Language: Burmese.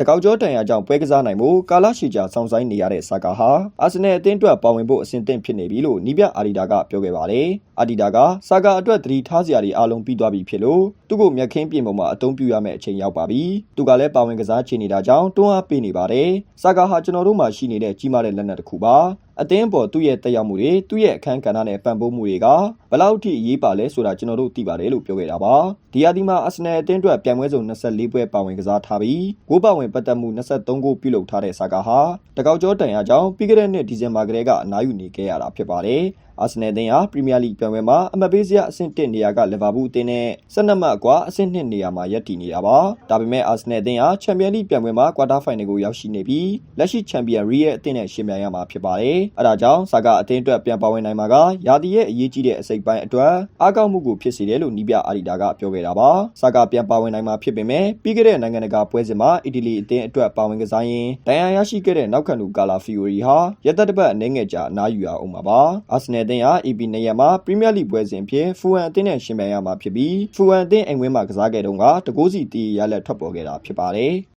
တကောက်ကျောတန်ရာကြောင့်ပွဲကစားနိုင်မှုကာလရှည်ကြာဆောင်ဆိုင်နေရတဲ့ဆာကာဟာအာဆင်နယ်အသင်းအတွက်ပါဝင်ဖို့အဆင်သင့်ဖြစ်နေပြီလို့နီးပြအာဒီတာကပြောခဲ့ပါတယ်အာဒီတာကဆာကာအတွက်သတိထားစရာတွေအားလုံးပြီးသွားပြီဖြစ်လို့သူ့ကိုမြက်ခင်းပြင်ပေါ်မှာအသုံးပြုရမယ့်အချိန်ရောက်ပါပြီသူကလည်းပါဝင်ကစားချင်နေတာကြောင့်တွန်းအားပေးနေပါတယ်ဆာကာဟာကျွန်တော်တို့မှာရှိနေတဲ့ကြီးမားတဲ့လက်နက်တစ်ခုပါ အသင်းပေါ်သူ့ရဲ့တက်ရောက်မှုတွေသူ့ရဲ့အခန်းကဏ္ဍနဲ့ပံ့ပိုးမှုတွေကဘလောက်ထိအရေးပါလဲဆိုတာကျွန်တော်တို့သိပါတယ်လို့ပြောခဲ့တာပါဒီယာဒီမှာအာဆင်နယ်အသင်းအတွက်ပြိုင်ပွဲစုံ24ပွဲပါဝင်ကစားထားပြီးဂိုးပါဝင်ပတ်သက်မှု23ဂိုးပြုလုပ်ထားတဲ့ဆာကာဟာတကောက်ကျောတန်ရကြောင်းပြီးခဲ့တဲ့နှစ်ဒီဇင်ဘာကတည်းကအနားယူနေခဲ့ရတာဖြစ်ပါတယ်အာဆင်နယ်အသင်းဟာပရီးမီးယားလိပြိုင်ပွဲမှာအမှတ်ပေးစရာအဆင့်1နေရာကလီဗာပူးအသင်းနဲ့12မှတ်အကွာအဆင့်2နေရာမှာရပ်တည်နေတာပါဒါပေမဲ့အာဆင်နယ်အသင်းဟာချန်ပီယံလိပြိုင်ပွဲမှာကွာတာဖိုင်နယ်ကိုရောက်ရှိနေပြီးလက်ရှိချန်ပီယံရီရဲ့အသင်းနဲ့ရှင်ပြိုင်ရမှာဖြစ်ပါတယ်အဲဒါကြောင့်ဆာကာအသင်းအတွက်ပြန်ပါဝင်နိုင်မှာကယာတီရဲ့အရေးကြီးတဲ့အစိပ်ပိုင်းအတွက်အားကောင်းမှုကိုဖြစ်စေတယ်လို့နီးပြအာဒီတာကပြောခဲ့တာပါဆာကာပြန်ပါဝင်နိုင်မှာဖြစ်ပေမဲ့ပြီးခဲ့တဲ့နိုင်ငံတကာပွဲစဉ်မှာအီတလီအသင်းအတွက်ပါဝင်ကစားရင်းဒဏ်ရာရရှိခဲ့တဲ့နောက်ခံလူကာလာဖီယိုရီဟာရက်သက်တစ်ပတ်အနေငယ်ကြာအနားယူရအောင်ပါပါအာဆင်နယ်အသင်းဟာ EP နေရာမှာပရီးမီးယားလိပွဲစဉ်အဖြစ်ဖူဟန်အသင်းနဲ့ရှင်ပြိုင်ရမှာဖြစ်ပြီးဖူဟန်အသင်းအိမ်ဝင်းမှာကစားခဲ့တုန်းကတကိုးစီတီးရလက်ထွက်ပေါ်ခဲ့တာဖြစ်ပါတယ်